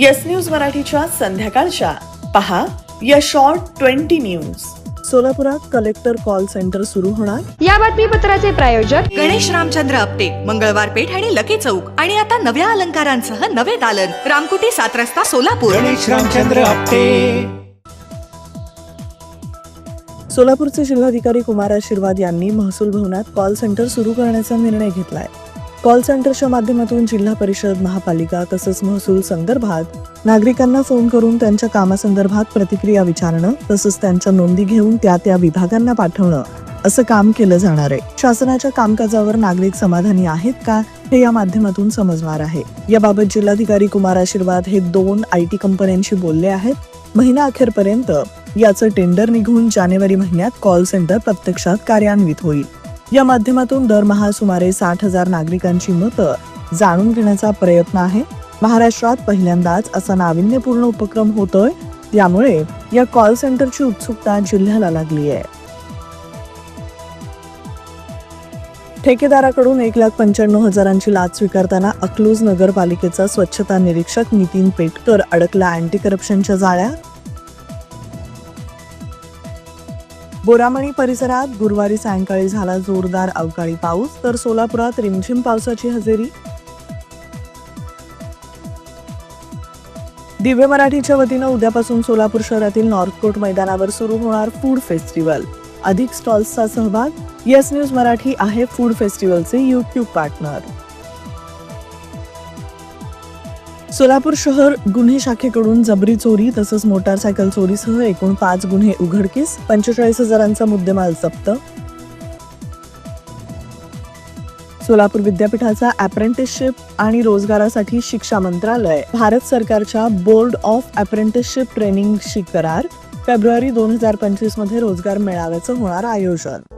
Yes news मराठीच्या संध्याकाळच्या. पहा या शॉर्ट ट्वेंटी न्यूज सोलापुरात कलेक्टर कॉल सेंटर सुरू होणार. या बातमीपत्राचे प्रायोजक गणेश रामचंद्र आपटे मंगळवार पेठ आणि लकी चौक. आणि आता नव्या अलंकारांसह नवे दालन. रामकुटी सात रस्ता सोलापूर. गणेश रामचंद्र आपटे. सोलापूरचे जिल्हाधिकारी कुमार आशीर्वाद यांनी महसूल भवनात कॉल सेंटर सुरू करण्याचा निर्णय घेतलाय. कॉल सेंटरच्या माध्यमातून जिल्हा परिषद महापालिका तसंच महसूल संदर्भात नागरिकांना फोन करून त्यांच्या कामासंदर्भात प्रतिक्रिया विचारणं तसंच त्यांच्या नोंदी घेऊन त्या त्या विभागांना पाठवणं असं काम केलं जाणार आहे. शासनाच्या कामकाजावर नागरिक समाधानी आहेत का हे या माध्यमातून समजणार आहे. याबाबत जिल्हाधिकारी कुमार आशीर्वाद हे दोन आय टी कंपन्यांशी बोलले आहेत. महिना अखेरपर्यंत याचं टेंडर निघून जानेवारी महिन्यात कॉल सेंटर प्रत्यक्षात कार्यान्वित होईल. या माध्यमातून दरमहा सुमारे साठ हजार नागरिकांची मतं जाणून घेण्याचा प्रयत्न आहे. महाराष्ट्रात पहिल्यांदाच असा नाविन्यपूर्ण उपक्रम होतोय त्यामुळे या कॉल सेंटरची उत्सुकता जिल्ह्याला लागली आहे. ठेकेदाराकडून एक लाख पंच्याण्णव हजारांची लाच स्वीकारताना अकलूज नगरपालिकेचा स्वच्छता निरीक्षक नितीन पेटकर अडकला अँटी करप्शनच्या जाळ्यात. बोरामणी परिसरात गुरुवारी सायंकाळी झाला जोरदार अवकाळी पाऊस तर सोलापुरात रिमझिम पावसाची हजेरी. दिव्य मराठीच्या वतीनं उद्यापासून सोलापूर शहरातील नॉर्थकोट मैदानावर सुरू होणार फूड फेस्टिवल. अधिक स्टॉल्सचा सहभाग येस न्यूज मराठी आहे फूड फेस्टिवलचे युट्यूब पार्टनर. सोलापूर शहर गुन्हे शाखेकडून जबरी चोरी तसंच मोटारसायकल चोरीसह एकूण पाच गुन्हे उघडकीस पंचेचाळीस हजारांचा मुद्देमाल जप्त. सोलापूर विद्यापीठाचा अप्रेंटिसशिप आणि रोजगारासाठी शिक्षा मंत्रालय भारत सरकारच्या बोर्ड ऑफ अप्रेंटिसशिप ट्रेनिंगशी करार फेब्रुवारी दोन हजार पंचवीसमध्ये रोजगार मेळाव्याचं होणार आयोजन.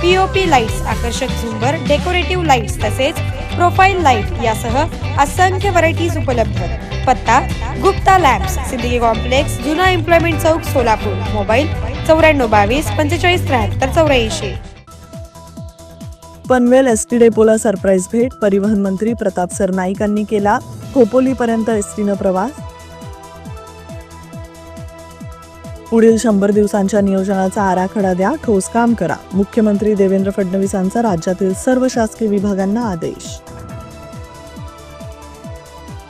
पीओपी लाईट्स आकर्षक झुंबर डेकोरेटिव्ह लाईट्स तसेच प्रोफाईल लाइट यासह असंख्य व्हरायटीज उपलब्ध. पत्ता गुप्ता लॅब्स सिद्दीकी कॉम्प्लेक्स जुना एम्प्लॉयमेंट चौक सोलापूर. मोबाईल चौऱ्याण्णव बावीस पंचेचाळीस त्र्याहत्तर चौऱ्याऐंशी. पनवेल एस टी डेपोला सरप्राईज भेट परिवहन मंत्री प्रताप सरनाईकांनी केला. खोपोलीपर्यंत एस टीनं प्रवास. पुढील शंभर दिवसांच्या नियोजनाचा आराखडा द्या ठोस काम करा. मुख्यमंत्री देवेंद्र फडणवीसांचा राज्यातील सर्व शासकीय विभागांना आदेश.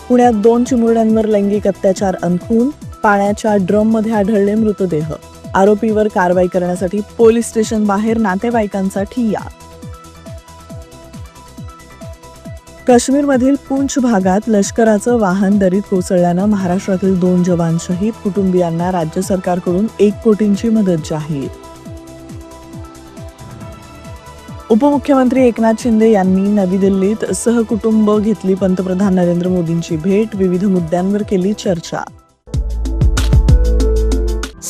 पुण्यात दोन चिमुरड्यांवर लैंगिक अत्याचार अनखून पाण्याच्या ड्रममध्ये आढळले मृतदेह. आरोपीवर कारवाई करण्यासाठी पोलीस स्टेशन बाहेर नातेवाईकांचा ठिय्या काश्मीरमधील पूंछ भागात लष्कराचं वाहन दरीत कोसळल्यानं महाराष्ट्रातील दोन जवान शहीद कुटुंबियांना राज्य सरकारकडून एक कोटींची मदत जाहीर. उपमुख्यमंत्री एकनाथ शिंदे यांनी नवी दिल्लीत सहकुटुंब घेतली पंतप्रधान नरेंद्र मोदींची भेट विविध मुद्द्यांवर केली चर्चा.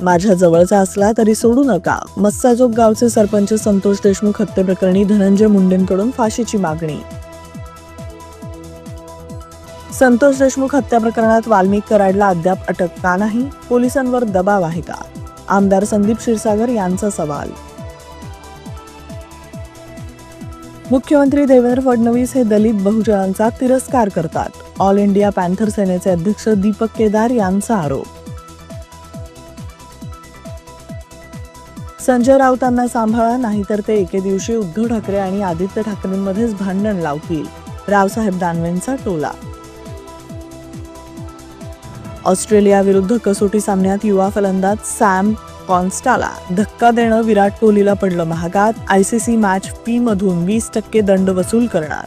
माझ्या जवळचा असला तरी सोडू नका. मस्साजोग गावचे सरपंच संतोष देशमुख हत्येप्रकरणी धनंजय मुंडेंकडून फाशीची मागणी. संतोष देशमुख हत्या प्रकरणात वाल्मिक कराडला अद्याप अटक का नाही पोलिसांवर दबाव आहे का? आमदार संदीप क्षीरसागर यांचा सवाल. मुख्यमंत्री देवेंद्र फडणवीस हे दलित बहुजनांचा तिरस्कार करतात. ऑल इंडिया पॅन्थर सेनेचे अध्यक्ष दीपक केदार यांचा आरोप. संजय राऊतांना सांभाळा नाहीतर ते एके दिवशी उद्धव ठाकरे आणि आदित्य ठाकरेंमध्येच भांडण लावतील. रावसाहेब दानवेंचा टोला. ऑस्ट्रेलियाविरुद्ध कसोटी सामन्यात युवा फलंदाज सॅम कॉन्स्टाला धक्का देणं विराट कोहलीला पडलं महागात. आयसीसी मॅच फी मधून वीस टक्के दंड वसूल करणार.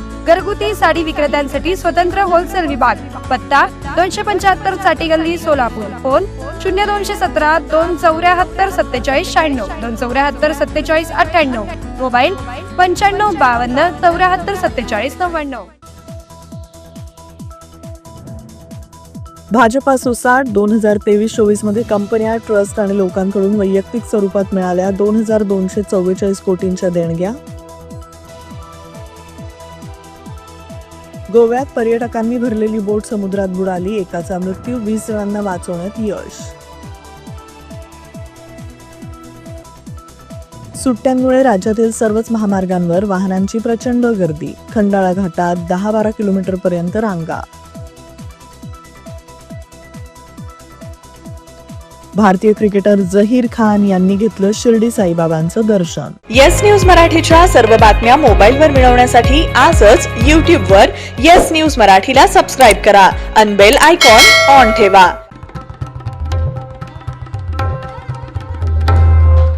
घरगुती साडी विक्रेत्यांसाठी स्वतंत्र होलसेल विभाग. पत्ता दोनशे पंच्याहत्तरसाठी गल्ली सोलापूर. फोन शून्य दोनशे सतरा दोन चौऱ्याहत्तर सत्तेचाळीस शहाण्णव दोन चौऱ्याहत्तर सत्तेचाळीस अठ्ठ्याण्णव. मोबाईल पंच्याण्णव बावन्न चौऱ्याहत्तर सत्तेचाळीस नव्याण्णव. भाजपा सुसाट दोन हजार तेवीस चोवीसमध्ये कंपन्या ट्रस्ट आणि लोकांकडून वैयक्तिक स्वरूपात मिळाल्या दोन हजार दोनशे चव्वेचाळीस कोटींच्या देणग्या. गोव्यात पर्यटकांनी भरलेली बोट समुद्रात बुडाली. एकाचा मृत्यू वीस जणांना वाचवण्यात यश. सुट्ट्यांमुळे राज्यातील सर्वच महामार्गांवर वाहनांची प्रचंड गर्दी. खंडाळा घाटात दहा बारा किलोमीटर पर्यंत रांगा. भारतीय क्रिकेटर जहीर खान यांनी घेतलं शिर्डी साईबाबांचं दर्शन. येस न्यूज मराठीच्या सर्व बातम्या मोबाईलवर मिळवण्यासाठी आजच यूट्यूबवर येस न्यूज मराठीला सबस्क्राईब करा. अनबेल आयकॉन ऑन ठेवा.